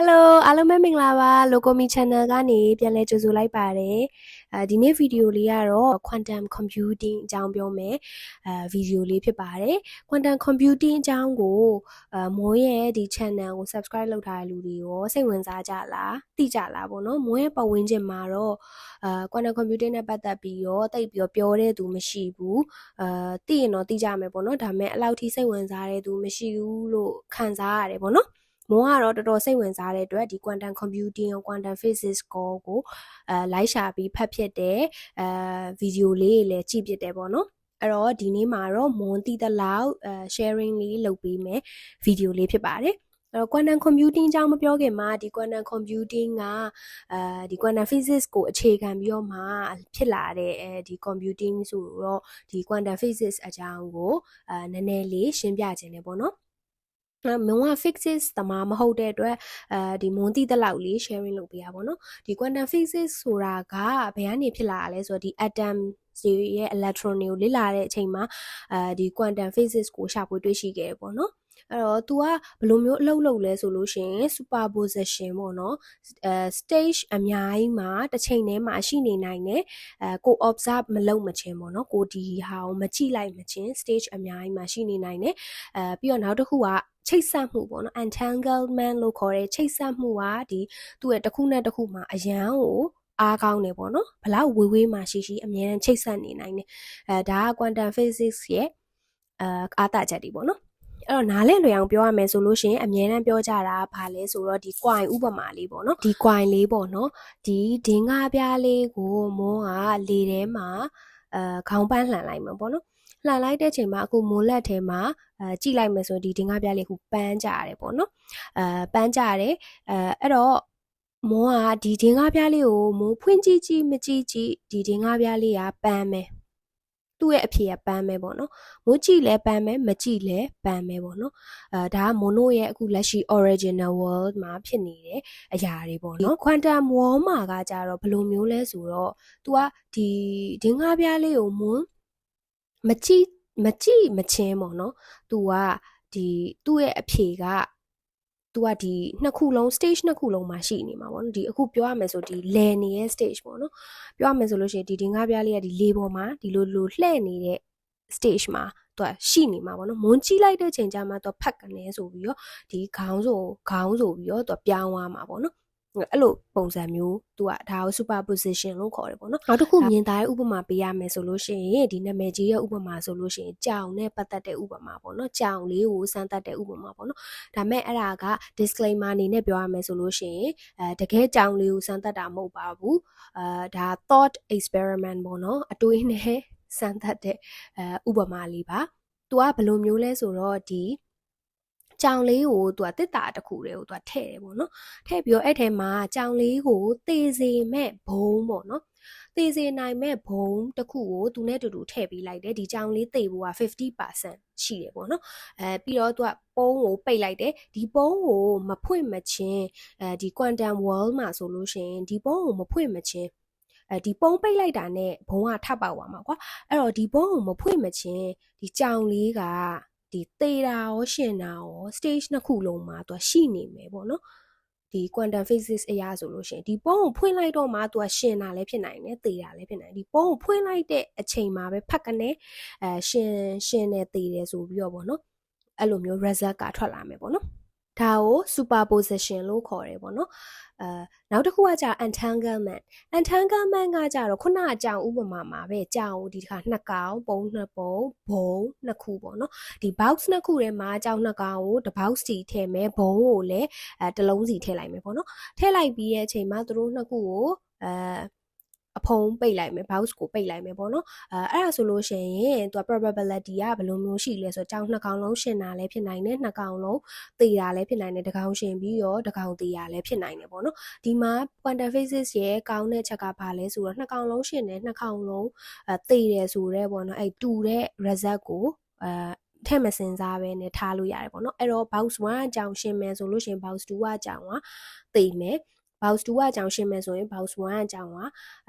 Hello အားလုံးပဲမင်္ဂလာပါ Locomi Channel ကနေပြန်လည်ကြိုဆိုလိုက်ပါတယ်အဲဒီနေ့ဗီဒီယိုလေးကတော့ Quantum Computing အကြောင်းပြောမယ်အဲဗီဒီယိုလေးဖြစ်ပါတယ် Quantum Computing အကြောင်းကိုအဲမိုးရဲ့ဒီ channel ကို subscribe လုပ်ထားတဲ့လူတွေရောစိတ်ဝင်စားကြလားသိကြလားပေါ့နော်မိုးရဲ့ပတ်ဝန်းကျင်မှာတော့အဲ Quantum Computing နဲ့ပတ်သက်ပြီးတော့တိတ်ပြီးတော့ပြောတဲ့သူမရှိဘူးအဲသိရင်တော့သိကြမယ်ပေါ့နော်ဒါပေမဲ့အလောက်ထိစိတ်ဝင်စားတဲ့သူမရှိဘူးလို့ခံစားရတယ်ပေါ့နော် မိုးကတော့တော်တော်စိတ်ဝင်စားတဲ့အတွက်ဒီ quantum computing ရော quantum physics ကိုကိုအဲလိုက်ရှာပြီးဖတ်ဖြစ်တဲ့အဲဗီဒီယိုလေးတွေလည်းကြည့်ဖြစ်တယ်ပေါ့နော်အဲ့တော့ဒီနေ့မှာတော့မွန်တိတလောက်အဲ sharing လေးလုပ်ပေးမယ်ဗီဒီယိုလေးဖြစ်ပါတယ်အဲ့တော့ quantum computing အကြောင်းမပြောခင်မှာဒီ quantum computing ကအဲဒီ quantum physics ကိုအခြေခံပြီးတော့မှဖြစ်လာတဲ့အဲဒီ computing ဆိုတော့ဒီ quantum physics အကြောင်းကိုအဲနည်းနည်းလေးရှင်းပြခြင်းတယ်ပေါ့နော် မုံက fixes တမမဟုတ်တဲ့အတွက်အဲဒီမွန်တိတလောက်လေး sharing လုပ်ပေးရပါတော့ဒီ quantum physics ဆိုတာကဘယ်ကနေဖြစ်လာတာလဲဆိုတော့ဒီ atom တွေရဲ့ electron တွေကိုလေ့လာတဲ့အချိန်မှာအဲဒီ quantum physics ကိုရှာဖွေတွေ့ရှိခဲ့တယ်ပေါ့နော် အဲ့တော့ तू ကဘယ်လိုမျိုးအလုပ်လုပ်လဲဆိုလို့ရှိရင် superposition ပေါ့နော်အဲ stage အများကြီးမှာတစ်ချိန်တည်းမှာရှိနေနိုင်တယ်အဲကို observe မလုပ်မချင်းပေါ့နော်ကိုဒီဟာကိုမကြည့်လိုက်မချင်း stage အများကြီးမှာရှိနေနိုင်တယ်အဲပြီးတော့နောက်တစ်ခုကချိတ်ဆက်မှုပေါ့နော် entanglement လို့ခေါ်တဲ့ချိတ်ဆက်မှုကဒီသူ့ရဲ့တစ်ခုနဲ့တစ်ခုမှာအရန်ကိုအားကောင်းတယ်ပေါ့နော်ဘလောက်ဝေးဝေးမှာရှိရှိအမြဲတမ်းချိတ်ဆက်နေနိုင်တယ်အဲဒါက quantum physics ရဲ့အာအားတာချက်တွေပေါ့နော် အဲ့တော့နားလည်လွယ်အောင်ပြောရမယ်ဆိုလို့ရှိရင်အမြဲတမ်းပြောကြတာဘာလဲဆိုတော့ဒီ coin ဥပမာလေးပေါ့နော်ဒီ coin လေးပေါ့နော်ဒီဒင်းကားပြားလေးကိုမိုးကလေထဲမှာအဲခေါင်းပန်းလှန်လိုက်မှာပေါ့နော်လှန်လိုက်တဲ့ချိန်မှာအခုမိုးလက်ထဲမှာအဲကြည့်လိုက်မယ်ဆိုဒီဒင်းကားပြားလေးကိုပန်းကြရတယ်ပေါ့နော်အဲပန်းကြရတယ်အဲအဲ့တော့မိုးကဒီဒင်းကားပြားလေးကိုမိုးဖွင့်ကြည့်ကြည့်မကြည့်ကြည့်ဒီဒင်းကားပြားလေးကပန်းမယ် သူ့ရဲ့အဖြေကပန်းပဲပေါ့နော်မိုးကြည့်လဲပန်းပဲမကြည့်လဲပန်းပဲပေါ့နော်အဲဒါကမိုနိုရဲ့အခုလက်ရှိ original world မှာဖြစ်နေတဲ့အရာတွေပေါ့နော် quantum world မှာကကြတော့ဘယ်လိုမျိုးလဲဆိုတော့ तू ကဒီဒင်းကားပြားလေးကိုမွန်းမကြည့်မကြည့်မချင်းပေါ့နော်။ तू ကဒီသူ့ရဲ့အဖြေက तू ကဒီနှစ်ခုလုံး stage နှစ်ခုလုံးမှာရှိနေမှာပေါ့နော်ဒီအခုပြောရမယ်ဆိုဒီ layer နေရဲ့ stage ပေါ့နော်ပြောရမယ်ဆိုလို့ရှိရင်ဒီဒင်္ဂါပြားလေးကဒီလေပေါ်မှာဒီလိုလိုလှဲ့နေတဲ့ stage မှာသူကရှိနေမှာပေါ့နော်မွန်းကြည့်လိုက်တဲ့ချိန်ကျမှသူဖတ်ကနေဆိုပြီးတော့ဒီခေါင်းဆိုခေါင်းဆိုပြီးတော့သူပြောင်းသွားမှာပေါ့နော် အဲ့လိုပုံစံမျိုးသူကဒါကို superposition လို့ခေါ်တယ်ပေါ့နော်နောက်တစ်ခုမြင်သားရဲ့ဥပမာပေးရမယ်ဆိုလို့ရှိရင်ဒီနာမည်ကြီးရဲ့ဥပမာဆိုလို့ရှိရင်ကြောင်နဲ့ပတ်သက်တဲ့ဥပမာပေါ့နော်ကြောင်လေးကိုစမ်းသပ်တဲ့ဥပမာပေါ့နော်ဒါမဲ့အဲ့ဒါက disclaimer အနေနဲ့ပြောရမယ်ဆိုလို့ရှိရင်အဲတကယ်ကြောင်လေးကိုစမ်းသပ်တာမဟုတ်ပါဘူးအဲဒါ thought experiment ပေါ့နော်အတွေးနဲ့စမ်းသပ်တဲ့အဲဥပမာလေးပါသူကဘယ်လိုမျိုးလဲဆိုတော့ဒီ ကြောင်လေးကိုသူကတစ်တာတစ်ခုတည်းကိုသူကထည့်တယ်ပေါ့နော်ထည့်ပြီးတော့အဲ့ထဲမှာကြောင်လေးကိုသေစေမဲ့ဘုံပေါ့နော်သေစေနိုင်မဲ့ဘုံတစ်ခုကိုသူနဲ့တူတူထည့်ပေးလိုက်တယ်ဒီကြောင်လေးသေဖို့က50%ရှိတယ်ပေါ့နော်အဲပြီးတော့သူကပုံးကိုပိတ်လိုက်တယ်ဒီပုံးကိုမဖွင့်မချင်းအဲဒီ quantum world မှာဆိုလို့ရှိရင်ဒီပုံးကိုမဖွင့်မချင်းအဲဒီပုံးပိတ်လိုက်တာနဲ့ဘုံကထပ်ပေါက်သွားမှာကွာအဲ့တော့ဒီပုံးကိုမဖွင့်မချင်းဒီကြောင်လေးက ဒီသေတာရောရှင်တာရော stage နှစ်ခုလုံးမှာသူရှိနေမယ်ပေါ့နော်ဒီ quantum physics အရာဆိုလို့ရှိရင်ဒီပုံးကိုဖွင့်လိုက်တော့မှသူကရှင်တာလည်းဖြစ်နိုင်တယ်သေတာလည်းဖြစ်နိုင်ဒီပုံးကိုဖွင့်လိုက်တဲ့အချိန်မှာပဲဖက်ကနေအဲရှင်ရှင်နေသေတယ်ဆိုပြီးတော့ပေါ့နော်အဲ့လိုမျိုး result ကထွက်လာမယ်ပေါ့နော် ဒါကို superposition လို့ခေါ်တယ်ပေါ့နော်အဲနောက်တစ်ခုကကြာ entanglement entanglement ကကြတော့ခုနအကြောင်ဥပမာမှာပဲကြောင်ဒီတစ်ခါနှစ်ကောင်ပုံနှစ်ပုံဘုံနှစ်ခုပေါ့နော်ဒီ box နှစ်ခုထဲမှာကြောင်နှစ်ကောင်ကိုတစ် box စီထည့်မယ်ဘုံကိုလည်းအဲတစ်လုံးစီထည့်လိုက်မယ်ပေါ့နော်ထည့်လိုက်ပြီးရဲ့အချိန်မှာသူတို့နှစ်ခုကိုအဲ အဖုံးပိတ်လိုက်မယ် box ကိုပိတ်လိုက်မယ်ပေါ့နော်အဲအဲ့ဒါဆိုလို့ရှိရင်သူက probability ကဘယ်လိုမျိုးရှိလဲဆိုတော့ကြောင်နှစ်ကောင်လုံးရှင်တာလည်းဖြစ်နိုင်တယ်နှစ်ကောင်လုံးသေတာလည်းဖြစ်နိုင်တယ်တစ်ကောင်ရှင်ပြီးတော့တစ်ကောင်သေတာလည်းဖြစ်နိုင်တယ်ပေါ့နော်ဒီမှာ quantum physics ရဲ့ကောင်းတဲ့ချက်ကဘာလဲဆိုတော့နှစ်ကောင်လုံးရှင်တယ်နှစ်ကောင်လုံးအဲသေတယ်ဆိုတော့ပေါ့နော်အဲတူတဲ့ result ကိုအဲထည့်မစင်စားပဲနဲ့ထားလို့ရတယ်ပေါ့နော်အဲ့တော့ box 1အကြောင်းရှင်းမယ်ဆိုလို့ရှင် box 2အကြောင်းကသိမယ် box 2ကအကြောင်းရှင်းမယ်ဆိုရင် box 1အကြောင်းက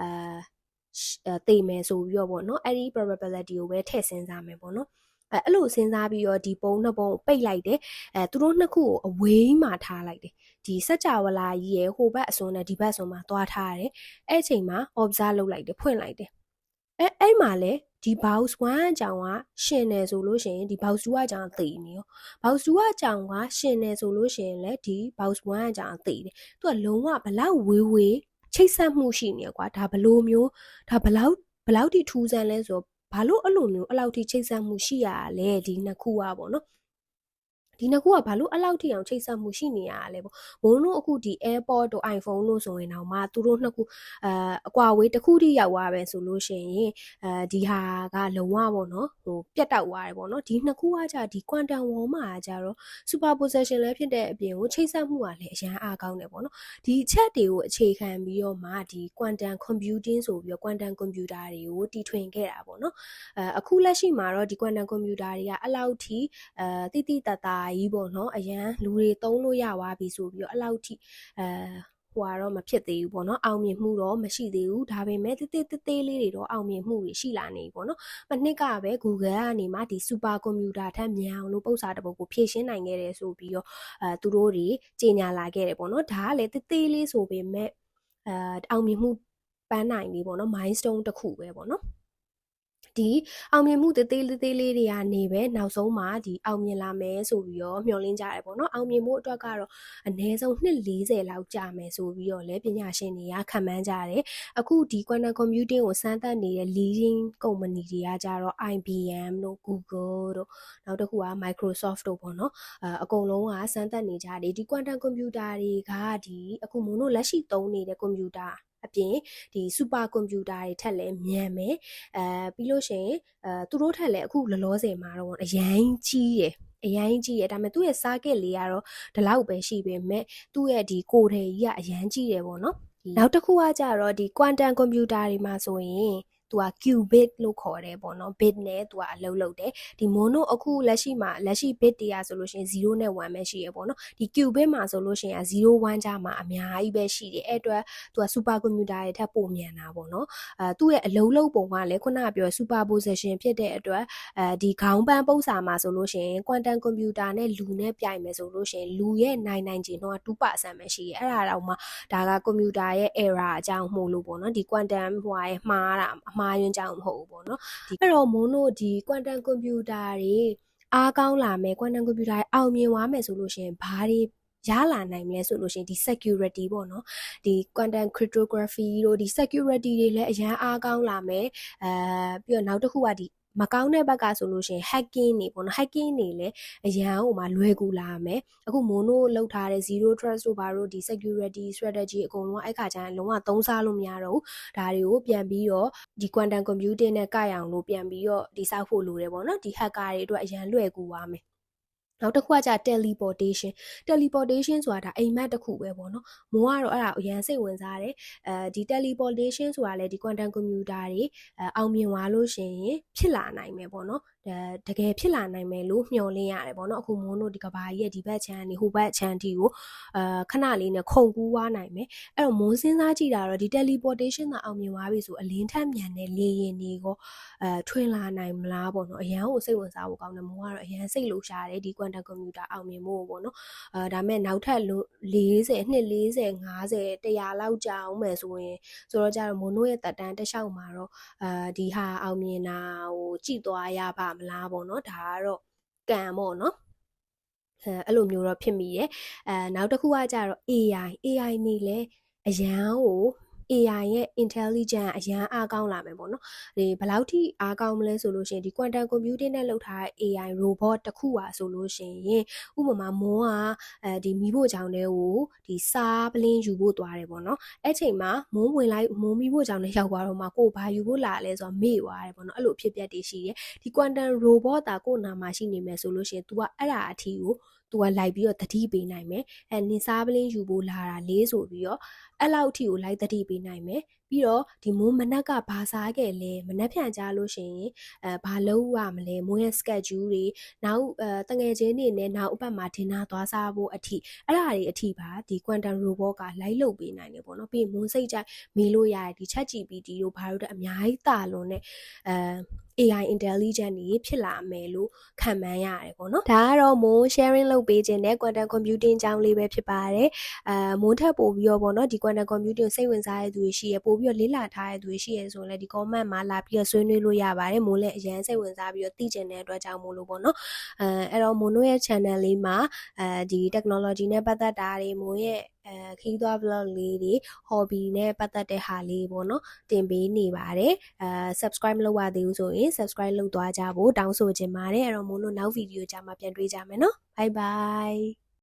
အဲသိမယ်ဆိုပြီးတော့ပေါ့နော်အဲ့ဒီ probability ကိုပဲထည့်စဉ်းစားမယ်ပေါ့နော်အဲအဲ့လိုစဉ်းစားပြီးတော့ဒီပုံနှစ်ပုံကိုပိတ်လိုက်တယ်အဲသူတို့နှစ်ခုကိုအဝေးမှာထားလိုက်တယ်ဒီစက်ကြဝဠာကြီးရဲ့ဟိုဘက်အစွန်းနဲ့ဒီဘက်အစွန်းမှာသွားထားရတယ်အဲ့အချိန်မှာ observe လုပ်လိုက်တယ်ဖွင့်လိုက်တယ်အဲအဲ့မှာလေ ဒီ box 1အကြောင်းကရှင်နေဆိုလို့ရှိရင်ဒီ box 2အကြောင်းသိနေရော box 2အကြောင်းကရှင်နေဆိုလို့ရှိရင်လေဒီ box 1အကြောင်းသိတယ်သူကလုံးဝဘလောက်ဝေးဝေးချိတ်ဆက်မှုရှိနေကွာဒါဘလို့မျိုးဒါဘလောက်ဘလောက်ထိထူးဆန်းလဲဆိုတော့ဘာလို့အဲ့လိုမျိုးအဲ့လောက်ထိချိတ်ဆက်မှုရှိရလဲဒီနှစ်ခုอ่ะပေါ့နော် ဒီနှစ်ခုကဘာလို့အဲ့လောက်ထိအောင်ချိတ်ဆက်မှုရှိနေရလဲပေါ့မိုးတို့အခုဒီ AirPod တို့ iPhone တို့ဆိုရင်တော့မှသူတို့နှစ်ခုအဲအကွာဝေးတစ်ခုထိရောက်သွားပဲဆိုလို့ရှိရင်အဲဒီဟာကလုံးဝပေါ့နော်ဟိုပြတ်တောက်သွားတယ်ပေါ့နော်ဒီနှစ်ခုကじゃဒီ quantum wall မှာကြတော့ superposition လည်းဖြစ်တဲ့အပြင်ကိုချိတ်ဆက်မှုကလည်းအရန်အားကောင်းတယ်ပေါ့နော်ဒီချက်တွေကိုအခြေခံပြီးတော့မှဒီ quantum computing ဆိုပြီးတော့ quantum computer တွေကိုတီထွင်ခဲ့တာပေါ့နော်အဲအခုလက်ရှိမှာတော့ဒီ quantum computer တွေကအဲ့လောက်ထိအဲတိတိတတ်တာကြီးပေါ့နော်အရန်လူတွေသုံးလို့ရသွားပြီဆိုပြီးတော့အဲ့လောက်ထိအဲဟိုကတော့မဖြစ်သေးဘူးပေါ့နော်အောင်မြင်မှုတော့မရှိသေးဘူးဒါပေမဲ့တိတိတေးသေးလေးတွေတော့အောင်မြင်မှုတွေရှိလာနေပြီပေါ့နော်မနှစ်ကပဲ Google ကနေမှဒီ super computer ထက်မြန်အောင်လို့ပုံစံတစ်ပုဒ်ကိုဖြည့်ရှင်းနိုင်ခဲ့တယ်ဆိုပြီးတော့အဲသူတို့တွေကြေညာလာခဲ့တယ်ပေါ့နော်ဒါကလည်းတေးသေးလေးဆိုပေမဲ့အဲအောင်မြင်မှုပန်းနိုင်ပြီပေါ့နော် milestone တစ်ခုပဲပေါ့နော် ဒီအောင်မြင်မှုသေးသေးလေးသေးလေးတွေကနေပဲနောက်ဆုံးမှာဒီအောင်မြင်လာမယ်ဆိုပြီးတော့မျှော်လင့်ကြတယ်ပေါ့နော်အောင်မြင်မှုအတွက်ကတော့အနည်းဆုံးနှစ်40လောက်ကြာမယ်ဆိုပြီးတော့လည်းပညာရှင်တွေကခန့်မှန်းကြတယ်အခုဒီ quantum computing ကိုစမ်းသပ်နေတဲ့ leading company တွေကကြတော့ IBM တို့ Google တို့နောက်တစ်ခုက Microsoft တို့ပေါ့နော်အအကုန်လုံးကစမ်းသပ်နေကြတယ်ဒီ quantum computer တွေကဒီအခုမို့လို့လက်ရှိသုံးနေတဲ့ computer အပြင်ဒီစူပါကွန်ပျူတာတွေထက်လည်းမြန်မယ်အဲပြီးလို့ရှိရင်အဲသူတို့ထက်လည်းအခုလောလောဆယ်မှာတော့အရင်ကြီးတယ်အရင်ကြီးရဒါပေမဲ့သူ့ရဲ့ circuit လေးကတော့ဒီလောက်ပဲရှိပေမဲ့သူ့ရဲ့ဒီကိုယ်ထည်ကြီးကအရင်ကြီးတယ်ပေါ့နော်နောက်တစ်ခုကကြတော့ဒီ quantum computer တွေမှာဆိုရင် သူက qubit လို့ခေါ်တယ်ပေါ့နော် bit နဲ့သူကအလုပ်လုပ်တယ်ဒီ mono အခုလက်ရှိမှာလက်ရှိ bit တရားဆိုလို့ရှိရင်0နဲ့1ပဲရှိရပေါ့နော်ဒီ qubit မှာဆိုလို့ရှိရင်0 1ကြားမှာအများကြီးပဲရှိတယ်အဲ့အတွက်သူက super computer တွေထက်ပိုမြန်တာပေါ့နော်အဲသူ့ရဲ့အလုံးလုံးပုံကလည်းခုနကပြော superposition ဖြစ်တဲ့အတွက်အဲဒီခေါင်းပန်းပုံစာမှာဆိုလို့ရှိရင် quantum computer နဲ့လူနဲ့ပြိုင်မယ်ဆိုလို့ရှိရင်လူရဲ့နိုင်နိုင်ခြင်းတော့2%ပဲရှိတယ်အဲ့ဒါတော့မှဒါက computer ရဲ့ error အကြောင်းမှုလို့ပေါ့နော်ဒီ quantum ဟိုဟာရဲ့မှားတာမှားယွင်းကြောင်မဟုတ်ဘူးပေါ့နော်ဒီအဲ့တော့မိုးတို့ဒီ quantum computer တွေအားကောင်းလာမယ် quantum computer တွေအောင်မြင်သွားမယ်ဆိုလို့ရှိရင်ဘာတွေရလာနိုင်မလဲဆိုလို့ရှိရင်ဒီ security ပေါ့နော်ဒီ quantum cryptography တို့ဒီ security တွေလည်းအရန်အားကောင်းလာမယ်အဲပြီးတော့နောက်တစ်ခုကဒီ မကောင်းတဲ့ဘက်ကဆိုလို့ရှိရင် hacking နေပေါ့နော် hacking နေလည်းအရန်ဟိုမှာလွယ်ကူလာမယ်အခု mono လောက်ထားတဲ့ zero trust တို့ဘာလို့ဒီ security strategy အကုန်လုံးအဲ့ခါကျရင်လုံးဝသုံးစားလို့မရတော့ဘူးဒါတွေကိုပြန်ပြီးတော့ဒီ quantum computing နဲ့ကြိုက်အောင်လို့ပြန်ပြီးတော့ဒီစောက်ဖို့လိုတယ်ပေါ့နော်ဒီ hacker တွေအတွက်အရန်လွယ်ကူသွားမယ် နောက်တစ်ခုကကြာ teleportation teleportation ဆိုတာဒါအိမ်မက်တစ်ခုပဲပေါ့နော်မိုးကတော့အဲ့ဒါအရန်စိတ်ဝင်စားတယ်အဲဒီ teleportation ဆိုတာလေဒီ quantum computer တွေအဲအောင်မြင်သွားလို့ရှိရင်ဖြစ်လာနိုင်မယ်ပေါ့နော်တကယ်ဖြစ်လာနိုင်မယ်လို့မျှော်လင့်ရတယ်ပေါ့နော်အခုမိုးတို့ဒီကဘာကြီးရဲ့ဒီဘက်ခြမ်းနေဟိုဘက်ခြမ်းတီကိုအာခဏလေးနဲ့ခုန်ကူးသွားနိုင်မယ်အဲ့တော့မိုးစဉ်းစားကြည့်တာတော့ဒီ teleportation ကအောင်မြင်သွားပြီဆိုအလင်းထက်မြန်တဲ့လေယာဉ်တွေကိုအဲထွင်လာနိုင်မလားပေါ့နော်အရန်ကိုစိတ်ဝင်စားဖို့ကောင်းတယ်မိုးကတော့အရန်စိတ်လို့ရှားတယ်ဒီ quantum computer အောင်မြင်ဖို့ပေါ့နော်အာဒါမဲ့နောက်ထပ်40နှစ်40 50 100လောက်ကြာအောင်မယ်ဆိုရင်ဆိုတော့ကြတော့မိုးတို့ရဲ့တက်တန်းတစ်လျှောက်မှာတော့အာဒီဟာအောင်မြင်တာဟိုကြည့်သွားရပါမလားပေါ့နော်ဒါကတော့ကံပေါ့နော်အဲအဲ့လိုမျိုးတော့ဖြစ်မိရဲ့အဲနောက်တစ်ခုကကြတော့ AI AI နေလဲအရန်ကို AI ရဲ့ intelligence အရန်အားကောင်းလာမယ်ပေါ့နော်ဒီဘယ်လောက်ထိအားကောင်းမလဲဆိုလို့ရှိရင်ဒီ quantum computing နဲ့လုပ်ထားတဲ့ AI robot တစ်ခုပါဆိုလို့ရှိရင်ဥပမာမွန်းကအဲဒီမိဖို့ကြောင့်တွေကိုဒီစားပလင်းယူဖို့သွားတယ်ပေါ့နော်အဲ့ချိန်မှာမွန်းဝင်လိုက်မွန်းမိဖို့ကြောင့်လည်းရောက်သွားတော့မှကိုဘာယူဖို့လာလဲဆိုတော့မေ့သွားတယ်ပေါ့နော်အဲ့လိုဖြစ်ပျက်တွေရှိတယ်ဒီ quantum robot တာကိုနာမှာရှိနေမယ်ဆိုလို့ရှိရင် तू ကအဲ့ဒါအထီကို သူကလိုက်ပြီးတော့တတိပေးနိုင်မယ်အဲနင်စားပလင်းယူဖို့လာတာလေးဆိုပြီးတော့အဲ့လောက်အထိကိုလိုက်တတိပေးနိုင်မယ်ပြီးတော့ဒီမိုးမနက်ကဘာစားခဲ့လဲမနက်ဖြန်ကြလို့ရှိရင်အဲဘာလုပ်ရမလဲမိုးရဲ့ schedule တွေနောက်အဲတငယ်ချင်းတွေနဲ့နောက်အပတ်မှာဒင်နာသွားစားဖို့အထိအဲ့ဒါတွေအထိပါဒီ quantum robot ကလိုက်လုပ်ပေးနိုင်တယ်ပေါ့နော်ပြီးရင်မွန်းစိတ်ကြိုက်မေးလို့ရတယ်ဒီ chat GPT တို့ဘာလို့တဲ့အများကြီးတာလွန်တဲ့အဲ AI intelligent တွေဖြစ်လာမယ်လို့ခံမှန်းရတယ်ပေါ့နော်ဒါကတော့မိုး sharing လုပ်ပေးခြင်းနဲ့ quantum computing အကြောင်းလေးပဲဖြစ်ပါတယ်အဲမိုးထပ်ပို့ပြီးတော့ပေါ့နော်ဒီ quantum computing ကိုစိတ်ဝင်စားတဲ့သူတွေရှိရပို့ပြီးတော့လေ့လာထားတဲ့သူတွေရှိရဆိုရင်လည်းဒီ comment မှာလာပြီးတော့ဆွေးနွေးလို့ရပါတယ်မိုးလည်းအရန်စိတ်ဝင်စားပြီးတော့သိကျင်တဲ့အတွက်ကြောင့်မို့လို့ပေါ့နော်အဲအဲ့တော့မိုးတို့ရဲ့ channel လေးမှာအဲဒီ technology နဲ့ပတ်သက်တာတွေမိုးရဲ့ အဲခီးသွား vlog လေးတွေ hobby နဲ့ပတ်သက်တဲ့ဟာလေးပေါ့နော်တင်ပေးနေပါတယ်အဲ subscribe မလုပ်ရသေးဘူးဆိုရင် subscribe လုပ်သွားကြဖို့တောင်းဆိုချင်ပါတယ်အဲ့တော့မို့လို့နောက်ဗီဒီယိုကြမှာပြန်တွေ့ကြမယ်နော် bye bye